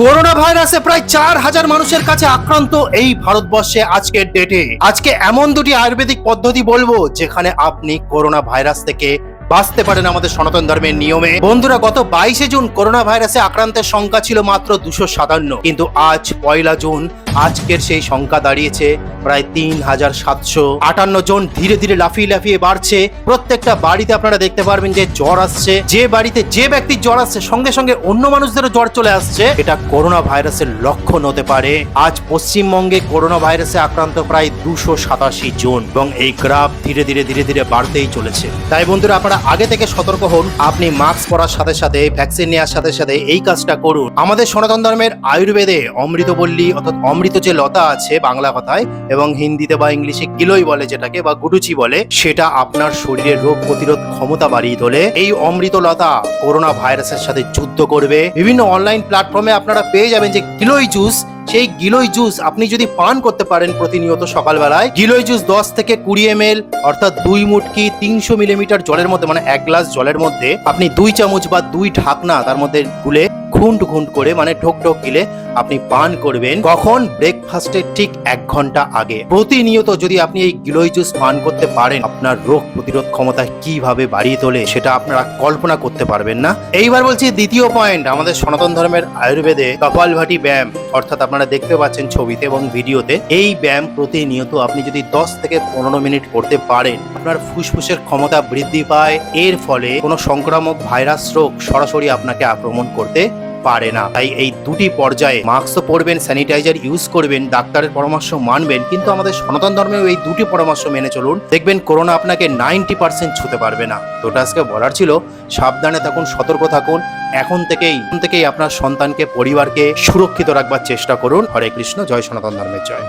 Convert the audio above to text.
Corona ভাইরাসে প্রায় চার হাজার মানুষের কাছে আক্রান্ত এই ভারতবর্ষে আজকের ডেটে আজকে এমন দুটি আয়ুর্বেদিক পদ্ধতি বলব, যেখানে আপনি করোনা ভাইরাস থেকে বাঁচতে পারেন আমাদের সনাতন ধর্মের নিয়মে। বন্ধুরা, গত বাইশে জুন করোনা ভাইরাসে আক্রান্তের সংখ্যা ছিল মাত্র দুশো সাতান্ন। কিন্তু আজ পয়লা জুন আজকের সেই সংখ্যা দাঁড়িয়েছে প্রায় তিন হাজার সাতশো আটান্ন জন। ধীরে ধীরে লাফিয়ে লাফিয়ে বাড়ছে। প্রত্যেকটা বাড়িতে আপনারা দেখতে পারবেন যে জ্বর আসছে। যে বাড়িতে যে ব্যক্তির জ্বর আসছে, সঙ্গে সঙ্গে অন্য মানুষদেরও জ্বর চলে আসছে। এটা করোনা ভাইরাসের লক্ষণ হতে পারে। আজ পশ্চিমবঙ্গে করোনা ভাইরাসে আক্রান্ত প্রায় দুশো সাতাশি জন এবং এই গ্রাফ ধীরে ধীরে ধীরে ধীরে বাড়তেই চলেছে। তাই বন্ধুরা, আপনারা আগে থেকে সতর্ক হন। আপনি মাস্ক পরার সাথে সাথে, ভ্যাকসিন নেওয়ার সাথে সাথে এই কাজটা করুন। আমাদের সনাতন ধর্মের আয়ুর্বেদে অমৃতবল্লী অর্থাৎ অমৃত যে লতা আছে বাংলা কথায় এবং হিন্দিতে বা ইংলিশে গিলোই বলে যেটাকে বা গুডুচি বলে, সেটা আপনার শরীরের রোগ প্রতিরোধ ক্ষমতা বাড়িয়ে তোলে। এই অমৃত লতা করোনা ভাইরাসের সাথে যুদ্ধ করবে। বিভিন্ন অনলাইন প্ল্যাটফর্মে আপনারা পেয়ে যাবেন যে গিলোই জুস সেই গিলোই জুস আপনি যদি পান করতে পারেন প্রতিনিয়ত সকালবেলায়। গিলোই জুস দশ থেকে কুড়ি এম এল অর্থাৎ দুই মুটকি তিনশো মিলিমিটার জলের মধ্যে মানে এক গ্লাস জলের মধ্যে আপনি দুই চামচ বা দুই ঢাকনা তার মধ্যে গুলে খুন্ড খুন্ড করে মানে ঠোক ঠোক গিলে আপনি পান করবেন। কখন? ব্রেকফাস্টের ঠিক এক ঘণ্টা আগে। প্রতিনিয়ত যদি আপনি এই গিলোই জুস পান করতে পারেন, আপনার রোগ প্রতিরোধ ক্ষমতা কীভাবে বাড়িয়ে তোলে, সেটা আপনারা কল্পনা করতে পারবেন না। এইবার বলছি দ্বিতীয় পয়েন্ট আমাদের সনাতন ধর্মের আয়ুর্বেদে কপালভাটি ব্যায়াম, অর্থাৎ আপনারা দেখতে পাচ্ছেন ছবিতে এবং ভিডিওতে, এই ব্যায়াম প্রতিনিয়ত আপনি যদি দশ থেকে পনেরো মিনিট করতে পারেন, আপনার ফুসফুসের ক্ষমতা বৃদ্ধি পায়। এর ফলে কোনো সংক্রামক ভাইরাস রোগ সরাসরি আপনাকে আক্রমণ করতে পারে না। তাই এই দুটি পর্যায়ে মাস্ক তো পরবেন স্যানিটাইজার ইউজ করবেন, ডাক্তারের পরামর্শ মানবেন, কিন্তু আমাদের সনাতন ধর্মেও এই দুটি পরামর্শ মেনে চলুন। দেখবেন করোনা আপনাকে নাইনটি পার্সেন্ট ছুতে পারবে না। তো আজকে বলার ছিল, সাবধানে থাকুন, সতর্ক থাকুন, এখন থেকেই এখন থেকেই আপনার সন্তানকে, পরিবারকে সুরক্ষিত রাখবার চেষ্টা করুন। হরে কৃষ্ণ, জয় সনাতন ধর্মের জয়।